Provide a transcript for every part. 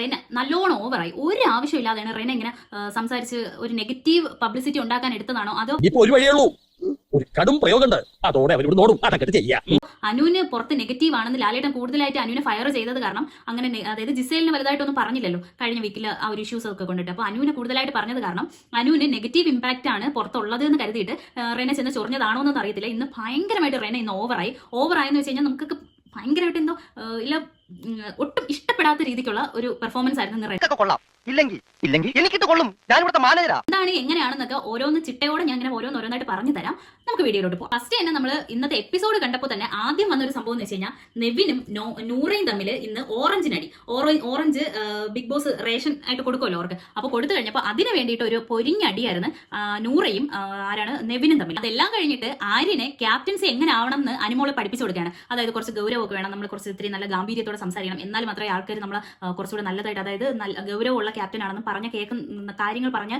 റെന നല്ലോണം ഓവറായി ഒരു ആവശ്യമില്ലാതെയാണ് റെന ഇങ്ങനെ സംസാരിച്ച് ഒരു നെഗറ്റീവ് പബ്ലിസിറ്റി ഉണ്ടാക്കാൻ എടുത്തതാണോ? അതോ ഇപ്പൊ ഒരു വഴിയേ ഉള്ളൂ. ഒരു കടും പ്രയോഗമുണ്ട് അതോടെ അവരോട് നോടും അതൊക്കെ ചെയ്യാം. അനുവിന് പുറത്ത് നെഗറ്റീവ് ആണെന്ന് ലാലേട്ടൻ കൂടുതലായിട്ട് അനുവിനെ ഫയർ ചെയ്തത് കാരണം അങ്ങനെ അതായത് ജിസേലിന് വലുതായിട്ടൊന്നും പറഞ്ഞില്ലല്ലോ കഴിഞ്ഞ വീക്കിൽ ആ ഒരു ഇഷ്യൂസ് ഒക്കെ കൊണ്ടിട്ട്. അപ്പോൾ അനുവിനെ കൂടുതലായിട്ട് പറഞ്ഞത് കാരണം അനുവിന് നെഗറ്റീവ് ഇമ്പാക്റ്റ് ആണ് പുറത്തുള്ളത് എന്ന് കരുതിയിട്ട് റെന ചെന്ന് ചൊറിഞ്ഞതാണോ എന്നൊന്നും അറിയത്തില്ല. ഇന്ന് ഭയങ്കരമായിട്ട് റെന ഇന്ന് ഓവറായി ഓവറായെന്ന് വെച്ച് കഴിഞ്ഞാൽ നമുക്ക് ഭയങ്കരമായിട്ട് എന്തോ ഇല്ല ഒട്ടും ഇഷ്ടപ്പെടാത്ത രീതിക്കുള്ള ഒരു പെർഫോമൻസ് ആയിരുന്നു നിറയെ. കൊള്ളാം. ഇല്ലെങ്കിൽ ഇല്ലെങ്കിൽ എനിക്കിത് കൊള്ളും. ഞാൻ ഇവിടുത്തെ മാനേജരാ എന്താണ് എങ്ങനെയാണെന്നൊക്കെ ഓരോന്ന് ചിട്ടയോടെ ഞാൻ ഇങ്ങനെ ഓരോന്ന് ഓരോന്നായിട്ട് പറഞ്ഞു തരാം. നമുക്ക് വീഡിയോയിലോട്ട് പോകാം. ഫസ്റ്റ് തന്നെ നമ്മൾ ഇന്നത്തെ എപ്പിസോഡ് കണ്ടപ്പോൾ തന്നെ ആദ്യം വന്നൊരു സംഭവം എന്ന് വെച്ച് കഴിഞ്ഞാൽ നെവിനും നൂറയും തമ്മിൽ ഇന്ന് ഓറഞ്ചിനടി orange orange Bigg Boss ration ആയിട്ട് കൊടുക്കുമല്ലോ അവർക്ക്. അപ്പോൾ കൊടുത്തു കഴിഞ്ഞപ്പോൾ അതിന് വേണ്ടിയിട്ട് ഒരു പൊരിഞ്ഞടിയായിരുന്നു നൂറയും ആരാണ് നെവിനും തമ്മിൽ. അതെല്ലാം കഴിഞ്ഞിട്ട് ആര്യനെ ക്യാപ്റ്റൻസി എങ്ങനെ ആവണം എന്ന് അനുമോളെ പഠിപ്പിച്ചു കൊടുക്കുകയാണ്. അതായത് കുറച്ച് ഗൗരവമൊക്കെ വേണം നമ്മൾ കുറച്ച് ഇത്തിരി നല്ല ഗാംഭീര്യത്തോടെ സംസാരിക്കണം. എന്നാൽ മാത്രമേ ആൾക്കാർ നമ്മൾ കുറച്ചുകൂടെ നല്ലതായിട്ട് അതായത് ഗൗരവമുള്ള ക്യാപ്റ്റൻ ആണെന്ന് പറഞ്ഞ കേൾക്കുന്ന കാര്യങ്ങൾ പറഞ്ഞ്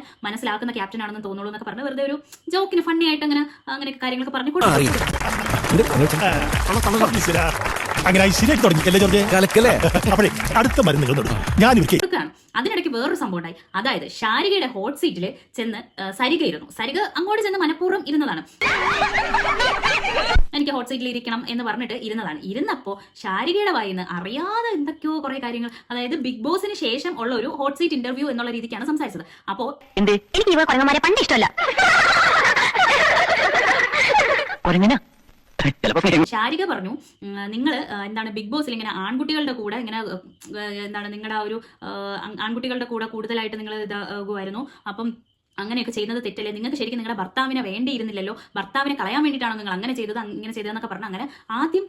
മനസ്സിലാക്കുന്ന ക്യാപ്റ്റൻ ആണെന്ന് തോന്നുള്ളൂ എന്നൊക്കെ പറഞ്ഞ് വെറുതെ ഒരു ജോക്കിന് ഫണ്ണി ആയിട്ട് അങ്ങനെ അങ്ങനെയൊക്കെ കാര്യങ്ങളൊക്കെ പറഞ്ഞു കൊടുക്കും. അങ്ങനെ ഐശ്വര്യായിട്ട് തുടങ്ങി. അല്ലേ ജോർജ്? കലക്കല്ലേ? അപ്പോഴേ അടുത്ത മരുന്നുകൾ തുടങ്ങി ഞാൻ ഇവർക്ക് അതിനിടയ്ക്ക് വേറൊരു സംഭവം ഉണ്ടായി. അതായത് ശാരികയുടെ ഹോട്ട് സീറ്റിൽ ചെന്ന് സരിക ഇരുന്നു സരിക അങ്ങോട്ട് ചെന്ന് മനഃപൂർവം ഇരുന്നതാണ്. എനിക്ക് ഹോട്ട് സീറ്റിൽ ഇരിക്കണം എന്ന് പറഞ്ഞിട്ട് ഇരുന്നതാണ്. ഇരുന്നപ്പോ ശാരികയുടെ വായിന്ന് അറിയാതെ എന്തൊക്കെയോ കുറെ കാര്യങ്ങൾ അതായത് ബിഗ് ബോസിന് ശേഷം ഉള്ള ഒരു ഹോട്ട് സീറ്റ് ഇന്റർവ്യൂ എന്നുള്ള രീതിക്കാണ് സംസാരിച്ചത്. അപ്പോ എന്തേ? എനിക്ക് ഇവ കുറങ്ങന്മാരെ പണ്ട് ഇഷ്ടമല്ല. ശാരിക പറഞ്ഞു നിങ്ങൾ എന്താണ് ബിഗ് ബോസിൽ ഇങ്ങനെ ആൺകുട്ടികളുടെ കൂടെ ഇങ്ങനെ എന്താണ് നിങ്ങളുടെ ആ ഒരു ആൺകുട്ടികളുടെ കൂടെ കൂടുതലായിട്ട് നിങ്ങൾ ഇതാകുമായിരുന്നു അപ്പം അങ്ങനെയൊക്കെ ചെയ്യുന്നത് തെറ്റല്ലേ? നിങ്ങൾക്ക് ശരിക്കും നിങ്ങളുടെ ഭർത്താവിനെ വേണ്ടിയിരുന്നില്ലല്ലോ? ഭർത്താവിനെ കളയാൻ വേണ്ടിയിട്ടാണോ നിങ്ങൾ അങ്ങനെ ചെയ്തത് ഇങ്ങനെ ചെയ്തതെന്നൊക്കെ പറഞ്ഞു അങ്ങനെ ആദ്യം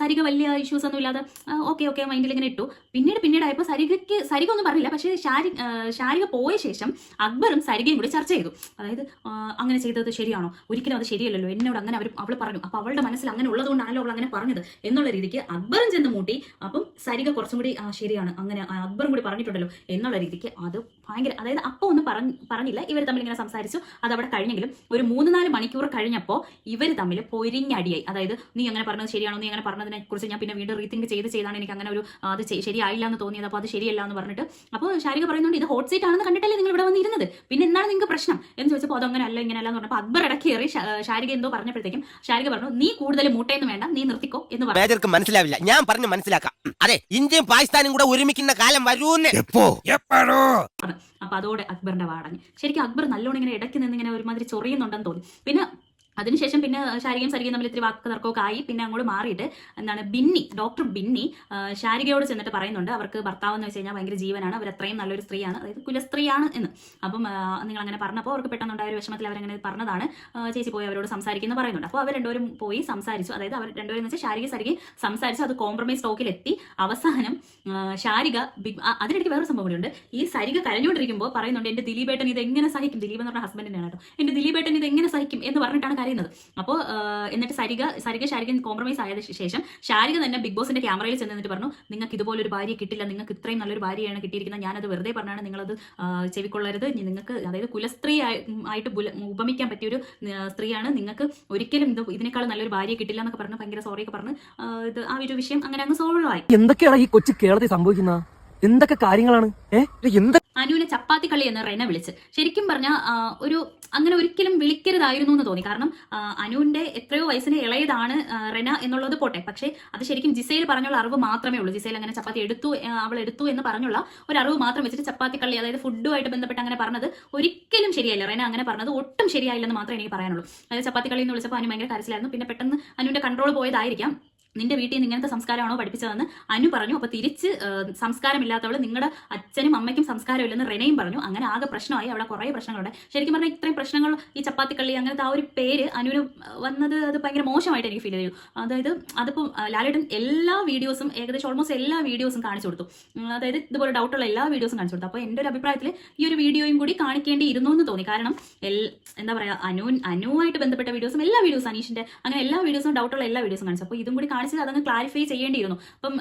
സരിക വലിയ ഇഷ്യൂസ് ഒന്നും ഇല്ലാതെ ഓക്കെ ഓക്കെ മൈൻഡിൽ ഇങ്ങനെ ഇട്ടു. പിന്നീട് പിന്നീട് ആയപ്പോൾ സരികയ്ക്ക് സരിക ഒന്നും പറഞ്ഞില്ല. പക്ഷേ ശാരി ശാരിക പോയ ശേഷം അക്ബറും സരികയും കൂടി ചർച്ച ചെയ്തു. അതായത് അങ്ങനെ ചെയ്തത് ശരിയാണോ? ഒരിക്കലും അത് ശരിയല്ലല്ലോ. എന്നോട് അങ്ങനെ അവർ അവൾ പറഞ്ഞു. അപ്പോൾ അവളുടെ മനസ്സിൽ അങ്ങനെ ഉള്ളതുകൊണ്ടാണല്ലോ അവൾ അങ്ങനെ പറഞ്ഞത്. എന്നുള്ള രീതിക്ക് അക്ബറും ചെന്ന് മൂട്ടി. അപ്പം സരിക കുറച്ചും കൂടി ശരിയാണ്. അങ്ങനെ അക്ബറും കൂടി പറഞ്ഞിട്ടുണ്ടല്ലോ. എന്നുള്ള രീതിക്ക് അത് ഭയങ്കര അതായത് അപ്പോൾ ഒന്നും പറഞ്ഞ് പറഞ്ഞില്ല. ഇവർ തമ്മിൽ ഇങ്ങനെ സംസാരിച്ചു. അത് അവിടെ കഴിഞ്ഞെങ്കിലും ഒരു മൂന്ന് നാല് മണിക്കൂർ കഴിഞ്ഞപ്പോൾ ഇവർ തമ്മിൽ പൊരിഞ്ഞടിയായി. അതായത് നീ അങ്ങനെ പറഞ്ഞത് ശരിയാണോ? നീ അങ്ങനെ പറഞ്ഞതിനെ കുറിച്ച് ഞാൻ പിന്നെ വീണ്ടും റീതിങ്ക് ചെയ്ത് ചെയ്താണ് എനിക്ക് അങ്ങനെ ഒരു ആ, അത് ശരിയായില്ല എന്ന് തോന്നിയത്. അപ്പോൾ അത് ശരിയല്ല എന്ന് പറഞ്ഞിട്ട് അപ്പോൾ ശാരിക പറയുന്നുണ്ട് ഇത് ഹോട്ട് സീറ്റ് ആണെന്ന് കണ്ടിട്ടല്ലേ നിങ്ങൾ ഇവിടെ വന്നിരുന്നത്? പിന്നെ എന്താണ് നിങ്ങൾക്ക് പ്രശ്നം? എന്ന് ചോദിച്ചപ്പോൾ അതങ്ങനെ അല്ല ഇങ്ങനെ അല്ല എന്ന് പറഞ്ഞപ്പോൾ അക്ബർ ഇടയ്ക്ക് കയറി ശ- ശാരിക എന്തോ പറഞ്ഞപ്പോഴത്തേക്കും ശാരിക പറഞ്ഞു നീ കൂടുതൽ മുട്ടയൊന്നും വേണ്ട നീ നിർത്തിക്കോ എന്ന് പറഞ്ഞു. മേജർക്ക് മനസ്സിലാവില്ല. ഞാൻ പറഞ്ഞു മനസ്സിലാക്കാം. അതെ ഇന്ത്യയും പാകിസ്ഥാനും കൂടെ ഒരുമിക്കുന്ന കാലം വരൂന്ന് എപ്പോ? എപ്പോഴോ അപ്പൊ അതോടെ അക്ബറിന്റെ വാടഞ്ഞ് ശരിക്കും അക്ബർ നല്ലോണം ഇങ്ങനെ ഇടയ്ക്ക് നിന്ന് ഇങ്ങനെ ഒരുമാതിരി ചൊറിയുന്നുണ്ടെന്ന് തോന്നി. പിന്നെ അതിനുശേഷം പിന്നെ ശാരികയും സരികയും തമ്മിൽ ഇത്തിരി വാക്ക് തർക്കമൊക്കെ ആയി. പിന്നെ അങ്ങോട്ട് മാറിയിട്ട് എന്താണ് ബിന്നി ഡോക്ടർ ബിന്നി ശാരികയോട് ചെന്നിട്ട് പറയുന്നുണ്ട്. അവർക്ക് ഭർത്താവ് എന്ന് വെച്ച് കഴിഞ്ഞാൽ ഭയങ്കര ജീവനാണ്. അവർ അത്രയും നല്ലൊരു സ്ത്രീയാണ്. അതായത് കുലസ്ത്രീയാണ് എന്ന്. അപ്പം നിങ്ങൾ അങ്ങനെ പറഞ്ഞപ്പോൾ അവർക്ക് പെട്ടെന്നുണ്ടായ ഒരു വിഷമത്തിൽ അവരങ്ങനെ പറഞ്ഞതാണ്. ചേച്ചി പോയി അവരോട് സംസാരിക്കുന്നു പറയുന്നുണ്ട്. അപ്പോൾ അവർ രണ്ടുപേരും പോയി സംസാരിച്ചു. അതായത് അവർ രണ്ടുപേരും എന്ന് വെച്ചാൽ ശാരിക സരികയും സംസാരിച്ചു. അത് കോംപ്രമൈസ് ടോക്കിലെത്തി അവസാനം ശാരിക അതിനിടയ്ക്ക് വേറെ സംഭവം കൂടിയുണ്ട്. ഈ സരിക കരഞ്ഞുകൊണ്ടിരിക്കുമ്പോൾ പറയുന്നുണ്ട് എന്റെ ദിലീപേട്ടൻ ഇത് എങ്ങനെ സഹിക്കും? ദിലീപ് എന്ന് പറഞ്ഞ ഹസ്ബൻഡിനാണ് കേട്ടോ. എന്റെ ദിലീപേട്ടൻ ഇത് എങ്ങനെ സഹിക്കും? എന്ന് പറഞ്ഞിട്ടാണ് കരയുന്നത് അപ്പോൾ എന്നിട്ട് സരിക സരിക ശാരിക കോംപ്രമൈസ് ആയതിനു ശേഷം ശാരിക തന്നെ ബിഗ് ബോസിന്റെ ക്യാമറയിൽ ചെന്ന് എന്നിട്ട് പറഞ്ഞു നിങ്ങൾക്ക് ഇതുപോലൊരു ഭാര്യ കിട്ടില്ല. നിങ്ങൾക്ക് ഇത്രയും നല്ലൊരു ഭാര്യയാണ് കിട്ടിയിരിക്കുന്നത്. ഞാനത് വെറുതെ പറഞ്ഞാണ് നിങ്ങളത് ചെവിക്കൊള്ളരുത്. നിങ്ങൾക്ക് അതായത് കുലസ്ത്രീ ആയിട്ട് ഉപമിക്കാൻ പറ്റിയൊരു സ്ത്രീയാണ്. നിങ്ങൾക്ക് ഒരിക്കലും ഇത് ഇതിനേക്കാൾ നല്ലൊരു ഭാര്യ കിട്ടില്ല എന്നൊക്കെ പറഞ്ഞു ഭയങ്കര സോറി ഒക്കെ പറഞ്ഞ് ഇത് ആ ഒരു വിഷയം അങ്ങനെ അങ്ങ് സോൾവ് ആയി. എന്തൊക്കെയാണ് ഈ കൊച്ചു കേരളത്തിൽ സംഭവിക്കുന്ന എന്തൊക്കെ കാര്യങ്ങളാണ്? എന്ത് അനുവിനെ ചപ്പാത്തി കളി എന്ന് റെന വിളിച്ച്. ശരിക്കും പറഞ്ഞാൽ ഒരു അങ്ങനെ ഒരിക്കലും വിളിക്കരുതായിരുന്നു എന്ന് തോന്നി. കാരണം അനുവിന്റെ എത്രയോ വയസ്സിന് ഇളയതാണ് റെന എന്നുള്ളത് പോട്ടെ. പക്ഷേ അത് ശരിക്കും ജിസയിൽ പറഞ്ഞുള്ള അറിവ് മാത്രമേ ഉള്ളൂ. ജിസയിൽ അങ്ങനെ ചപ്പാത്തി എടുത്തു അവൾ എടുത്തു എന്ന് പറഞ്ഞുള്ള ഒരു അറിവ് മാത്രം വെച്ചിട്ട് ചപ്പാത്തി കളി അതായത് ഫുഡുമായിട്ട് ബന്ധപ്പെട്ട് അങ്ങനെ പറഞ്ഞത് ഒരിക്കലും ശരിയായില്ല. റെന അങ്ങനെ പറഞ്ഞത് ഒട്ടും ശരിയായില്ലെന്ന് മാത്രമേ എനിക്ക് പറയാനുള്ളൂ. അതായത് ചപ്പാത്തി കളി എന്ന് വിളിച്ചപ്പോൾ അനു ഭയങ്കര കരച്ചിലായിരുന്നു. പിന്നെ പെട്ടെന്ന് അനുവിന്റെ കൺട്രോൾ പോയതായിരിക്കാം. നിന്റെ വീട്ടിൽ നിന്ന് ഇങ്ങനത്തെ സംസ്കാരമാണോ പഠിപ്പിച്ചതെന്ന് അനു പറഞ്ഞു. അപ്പൊ തിരിച്ച് സംസ്കാരമില്ലാത്തവൾ നിങ്ങളുടെ അച്ഛനും അമ്മയ്ക്കും സംസ്കാരമില്ലെന്ന് റെനയും പറഞ്ഞു. അങ്ങനെ ആകെ പ്രശ്നമായി. അവിടെ കുറേ പ്രശ്നങ്ങളുണ്ട്. ശരിക്കും പറഞ്ഞാൽ ഇത്രയും പ്രശ്നങ്ങൾ ഈ ചപ്പാത്തിക്കള്ളി അങ്ങനത്തെ ആ ഒരു പേര് അനുവിന് വന്നത് അത് ഭയങ്കര മോശമായിട്ട് എനിക്ക് ഫീൽ ചെയ്തു. അതായത് അതിപ്പോൾ ലാലേട്ടൻ എല്ലാ വീഡിയോസും ഏകദേശം ഓൾമോസ്റ്റ് എല്ലാ വീഡിയോസും കാണിച്ചു കൊടുത്തു. അതായത് ഇതുപോലെ ഡൗട്ടുള്ള എല്ലാ വീഡിയോസും കാണിച്ചു കൊടുത്തു. അപ്പോൾ എന്റെ ഒരു അഭിപ്രായത്തിൽ ഈ ഒരു വീഡിയോയും കൂടി കാണിക്കേണ്ടി ഇരുന്നു എന്ന് തോന്നി. കാരണം എന്താ പറയുക അനു അനുവായിട്ട് ബന്ധപ്പെട്ട വീഡിയോസും എല്ലാ വീഡിയോസും അനീഷിന്റെ അങ്ങനെ എല്ലാ വീഡിയോസും ഡൗട്ടുള്ള എല്ലാ വീഡിയോസും കാണിച്ചു. അപ്പോൾ ഇതും കൂടി കാണിച്ചത് അതങ്ങ് ക്ലാരിഫൈ ചെയ്യേണ്ടിയിരുന്നു. അപ്പം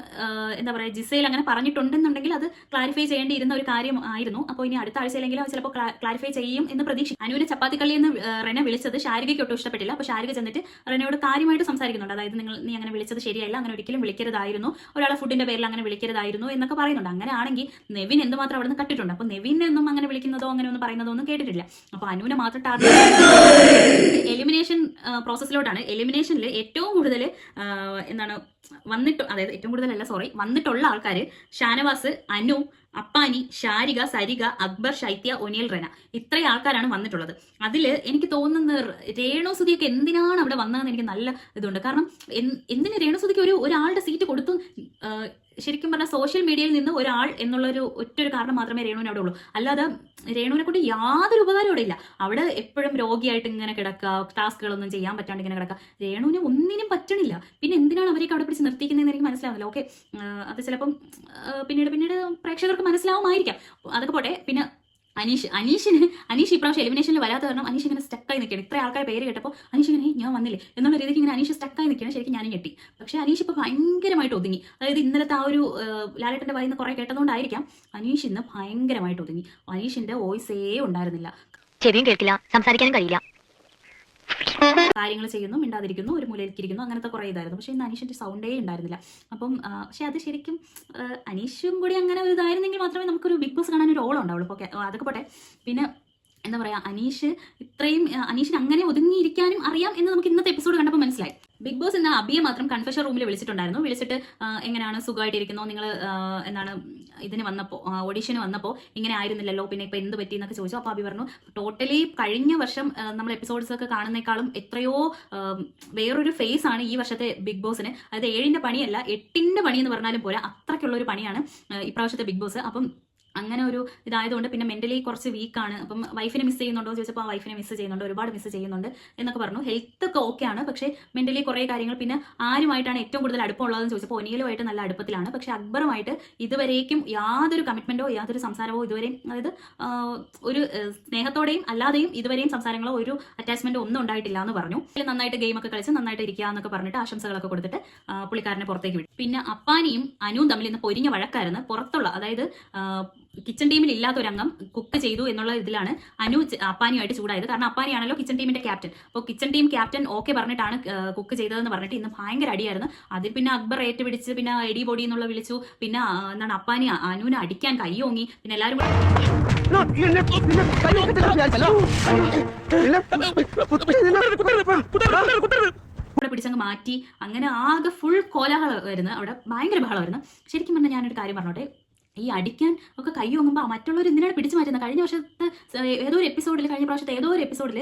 എന്താ പറയുക ജിസയിൽ അങ്ങനെ പറഞ്ഞിട്ടുണ്ടെന്നുണ്ടെങ്കിൽ അത് ക്ലാരിഫൈ ചെയ്യേണ്ടിയിരുന്ന ഒരു കാര്യം ആയിരുന്നു. അപ്പോൾ ഇനി അടുത്ത ആഴ്ചയിലെങ്കിലും ചിലപ്പോൾ ക്ലാരിഫൈ ചെയ്യും എന്ന് പ്രതീക്ഷിക്കും അനുവിനെ ചപ്പാത്തിക്കള്ളി എന്ന് റെനെ വിളിച്ചത് ശാരികയ്ക്ക് ഒട്ടും ഇഷ്ടപ്പെട്ടില്ല. അപ്പോൾ ശാരിക ചെന്നിട്ട് റെനയോട് കാര്യമായിട്ട് സംസാരിക്കുന്നുണ്ട്. അതായത് നിങ്ങൾ നീ അങ്ങനെ വിളിച്ചത് ശരിയല്ല അങ്ങനെ ഒരിക്കലും വിളിക്കരുതായിരുന്നു. ഒരാളെ ഫുഡിന്റെ പേരിൽ അങ്ങനെ വിളിക്കരുതായിരുന്നു എന്നൊക്കെ പറയുന്നുണ്ട്. അങ്ങനെ ആണെങ്കിൽ നെവിൻ എന്തുമാത്രം അവിടെ നിന്ന് കട്ടിട്ടുണ്ട്. അപ്പോൾ നെവിനെ ഒന്നും അങ്ങനെ വിളിക്കുന്നതോ അങ്ങനെ ഒന്നും പറയുന്നതോ ഒന്നും കേട്ടിട്ടില്ല. അപ്പോൾ അനുവിനെ മാത്രം ടാർഗറ്റ് എലിമിനേഷൻ പ്രോസസ്സിലോട്ടാണ് എലിമിനേഷനിൽ ഏറ്റവും കൂടുതൽ എന്താണ് വന്നിട്ട് അതായത് ഏറ്റവും കൂടുതലല്ല സോറി വന്നിട്ടുള്ള ആൾക്കാർ ഷാനവാസ് അനു അപ്പാനി ഷാരിക സരിക അക്ബർ ശൈത്യ ഒനിയൽ റെന ഇത്രയും ആൾക്കാരാണ് വന്നിട്ടുള്ളത്. അതിൽ എനിക്ക് തോന്നുന്നത് രേണുസുതിയൊക്കെ എന്തിനാണ് അവിടെ വന്നതെന്ന് എനിക്ക് നല്ല ഇതുണ്ട്. കാരണം എന്ത് എന്തിന് രേണുസുതിക്ക് ഒരു ഒരാളുടെ സീറ്റ് കൊടുത്തു? ശരിക്കും പറഞ്ഞാൽ സോഷ്യൽ മീഡിയയിൽ നിന്ന് ഒരാൾ എന്നുള്ളൊരു ഒറ്റൊരു കാരണം മാത്രമേ രേണുവിന് അവിടെ ഉള്ളൂ. അല്ലാതെ രേണുവിനെ കൊണ്ട് യാതൊരു ഉപകാരവും അവിടെ ഇല്ല. അവിടെ എപ്പോഴും രോഗിയായിട്ട് ഇങ്ങനെ കിടക്കുക ടാസ്കുകളൊന്നും ചെയ്യാൻ പറ്റാണ്ട് ഇങ്ങനെ കിടക്കുക. രേണുവിന് ഒന്നിനും പറ്റണില്ല. പിന്നെ എന്തിനാണ് അവരേക്ക് അവിടെ പിടിച്ച് നിർത്തിക്കുന്നതെന്ന് എനിക്ക് മനസ്സിലാവുന്നില്ല. ഓക്കെ അത് ചിലപ്പം പിന്നീട് പിന്നീട് പിന്നീട് പ്രേക്ഷകർക്ക് മനസ്സിലാവുമായിരിക്കാം. അതൊക്കെ പോട്ടെ. പിന്നെ അനീഷ് അനീഷിന് അനീഷ് ഇപ്രാവശ്യം എലിമിനേഷനിൽ വരാത്ത കാരണം അനീഷ് ഇങ്ങനെ സ്റ്റക്കായി നിൽക്കുകയാണ്. ഇത്ര ആൾക്കാർ പേര് കേട്ടപ്പോൾ അനീഷ് ഇങ്ങനെ ഞാൻ വന്നില്ലേ? എന്നുള്ള രീതിക്ക് ഇങ്ങനെ അനീഷ് സ്റ്റക്കായി നിൽക്കുകയാണ്. ശരിക്കും ഞാനും ഞെട്ടി. പക്ഷേ അനീഷ് ഇപ്പോൾ ഭയങ്കരമായിട്ട് ഒതുങ്ങി. അതായത് ഇന്നലത്തെ ആ ഒരു ലാലേട്ടന്റെ വായിന്ന് കുറേ കേട്ടതുകൊണ്ടായിരിക്കാം അനീഷ് ഇന്ന് ഭയങ്കരമായിട്ട് ഒതുങ്ങി. അനീഷിന്റെ വോയിസേ ഉണ്ടായിരുന്നില്ല. ചെവിയും കേൾക്കില്ല. സംസാരിക്കാനും കഴിയില്ല. കാര്യങ്ങൾ ചെയ്യുന്നു മിണ്ടാതിരിക്കുന്നു ഒരു മൂലയിലേക്കിരിക്കുന്നു അങ്ങനത്തെ കുറേ ഇതായിരുന്നു. പക്ഷേ ഇന്ന് അനീഷിന്റെ സൗണ്ടേ ഉണ്ടായിരുന്നില്ല. അപ്പം പക്ഷേ അത് ശരിക്കും അനീഷും കൂടി അങ്ങനെ ഒരു ഇതായിരുന്നെങ്കിൽ മാത്രമേ നമുക്കൊരു ബിഗ് ബോസ് കാണാൻ ഒരു ഓളം ഉണ്ടാവുള്ളൂ ഓക്കെ അതൊക്കെ പോട്ടെ. പിന്നെ എന്താ പറയാ അനീഷ് ഇത്രയും അനീഷിന് അങ്ങനെ ഒതുങ്ങിയിരിക്കാനും അറിയാം എന്ന് നമുക്ക് ഇന്നത്തെ എപ്പിസോഡ് കണ്ടപ്പോൾ മനസ്സിലായി. ബിഗ് ബോസ് എന്ന അബിയെ മാത്രം കൺഫെഷൻ റൂമിൽ വിളിച്ചിട്ടുണ്ടായിരുന്നു. വിളിച്ചിട്ട് എങ്ങനെയാണ് സുഖമായിട്ടിരിക്കുന്നു? നിങ്ങൾ എന്താണ് ഇതിന് വന്നപ്പോൾ ഓഡീഷന് വന്നപ്പോൾ ഇങ്ങനെ ആയിരുന്നില്ലല്ലോ? പിന്നെ ഇപ്പോൾ എന്ത് പറ്റി എന്നൊക്കെ ചോദിച്ചു. അപ്പോൾ അബി പറഞ്ഞു ടോട്ടലി കഴിഞ്ഞ വർഷം നമ്മൾ എപ്പിസോഡ്സ് ഒക്കെ കാണുന്നേക്കാളും എത്രയോ വേറൊരു ഫേസ് ആണ് ഈ വർഷത്തെ ബിഗ് ബോസിന് അതായത് ഏഴിന്റെ പണിയല്ല എട്ടിന്റെ പണി എന്ന് പറഞ്ഞാലും പോരാ അത്രയ്ക്കുള്ള ഒരു പണിയാണ് ഇപ്രാവശ്യത്തെ ബിഗ് ബോസ് അപ്പം അങ്ങനെ ഒരു ഇതായതുകൊണ്ട് പിന്നെ മെന്റലി കുറച്ച് വീക്കാണ് അപ്പം വൈഫിനെ മിസ് ചെയ്യുന്നുണ്ടോ? എന്ന് ചോദിച്ചപ്പോൾ ആ വൈഫിനെ മിസ് ചെയ്യുന്നുണ്ട് ഒരുപാട് മിസ് ചെയ്യുന്നുണ്ട് എന്നൊക്കെ പറഞ്ഞു. ഹെൽത്ത് ഒക്കെ ഓക്കെ ആണ്. പക്ഷേ മെന്റലി കുറേ കാര്യങ്ങൾ പിന്നെ ആരുമായിട്ടാണ് ഏറ്റവും കൂടുതൽ അടുപ്പമുള്ളതെന്ന് ചോദിച്ചപ്പോൾ ഒനിയലുമായിട്ട് നല്ല അടുപ്പത്തിലാണ്. പക്ഷേ അക്ബറുമായിട്ട് ഇതുവരേക്കും യാതൊരു കമ്മിറ്റ്മെന്റോ യാതൊരു സംസാരമോ ഇതുവരെയും അതായത് ഒരു സ്നേഹത്തോടെയും അല്ലാതെയും ഇതുവരെയും സംസാരങ്ങളോ ഒരു അറ്റാച്ച്മെന്റോ ഒന്നും ഉണ്ടായിട്ടില്ല എന്ന് പറഞ്ഞു. നന്നായിട്ട് ഗെയിം ഒക്കെ കളിച്ച് നന്നായിട്ട് ഇരിക്കുക എന്നൊക്കെ പറഞ്ഞിട്ട് ആശംസകളൊക്കെ കൊടുത്തിട്ട് പുള്ളിക്കാരനെ പുറത്തേക്ക് വിട്ടു. പിന്നെ അപ്പാനിയും അനുവും തമ്മിൽ ഇന്ന് പൊരിഞ്ഞ വഴക്കായിരുന്നു. പുറത്തുള്ള അതായത് കിച്ചൺ ടീമിൽ ഇല്ലാത്ത ഒരു അംഗം കുക്ക് ചെയ്തു എന്നുള്ള ഇതിലാണ് അനു അപ്പാനിയുമായിട്ട് ചൂടായത്. കാരണം അപ്പാനിയാണല്ലോ കിച്ചൺ ടീമിന്റെ ക്യാപ്റ്റൻ അപ്പോൾ കിച്ചൺ ടീം ക്യാപ്റ്റൻ ഓക്കെ പറഞ്ഞിട്ടാണ് കുക്ക് ചെയ്തതെന്ന് പറഞ്ഞിട്ട് ഇന്ന് ഭയങ്കര അടിയായിരുന്നു. അതിൽ പിന്നെ അക്ബർ ഏറ്റുപിടിച്ച് പിന്നെ എടി ബോഡി എന്നുള്ള വിളിച്ചു. പിന്നെ എന്താണ് അപ്പാനി അനുവിനെ അടിക്കാൻ കൈയോങ്ങി പിന്നെ എല്ലാവരും കൂടെ പിടിച്ചങ്ങ് മാറ്റി. അങ്ങനെ ആകെ ഫുൾ കോലാഹലമായിരുന്നു അവിടെ ഭയങ്കര ബഹളമായിരുന്നു. ശരിക്കും പറഞ്ഞാൽ ഞാനൊരു കാര്യം പറഞ്ഞോട്ടെ. ഈ അടിക്കാൻ ഒക്കെ കൈ മറ്റുള്ളവർ എന്തിനാണ് പിടിച്ചു മാറ്റുന്നത്? കഴിഞ്ഞ വർഷത്തെ ഏതോ ഒരു എപ്പിസോഡിൽ കഴിഞ്ഞ പ്രാവശ്യത്തെ ഏതോ ഒരു എപ്പിസോഡിൽ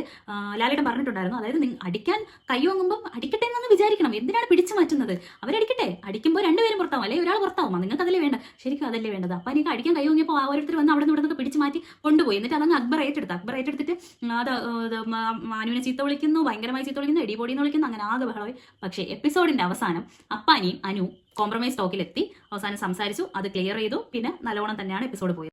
ലാലേട്ടൻ പറഞ്ഞിട്ടുണ്ടായിരുന്നു. അതായത് അടിക്കാൻ കൈ വാങ്ങുമ്പോൾ അടിക്കട്ടെ എന്നൊന്ന് വിചാരിക്കണം. എന്തിനാണ് പിടിച്ചു മാറ്റുന്നത്? അവരടിക്കട്ടെ. അടിക്കുമ്പോൾ രണ്ടുപേരും പുറത്താവും. അല്ലെങ്കിൽ ഒരാൾ പുറത്താവും. നിങ്ങൾക്ക് അതല്ലേ വേണ്ട ശരിക്കും അതല്ലേ വേണ്ടത്. അപ്പം എനിക്ക് അടിക്കാൻ കൈ ആ ഓരോരുത്തർ വന്ന് അവിടെ നിന്ന് പിടിച്ചു മാറ്റി കൊണ്ടുപോയി. എന്നിട്ട് അതങ്ങ് അക്ബർ ഏറ്റെടുത്ത് അക്ബർ ഏറ്റെടുത്തിട്ട് അത് മാനുവിനെ ചീത്ത വിളിക്കുന്നു ഭയങ്കരമായി ചീത്ത വിളിക്കുന്നു എടിപൊടി എന്ന് വിളിക്കുന്നു അങ്ങനെ ആകെ ബഹളമായി. പക്ഷേ എപ്പിസോഡിന്റെ അവസാനം അപ്പാനിയും അനു കോംപ്രമൈസ് ടോക്കിലെത്തി അവസാനം സംസാരിച്ചു അത് ക്ലിയർ ചെയ്തു. പിന്നെ നല്ലോണം തന്നെയാണ് എപ്പിസോഡ് പോയത്.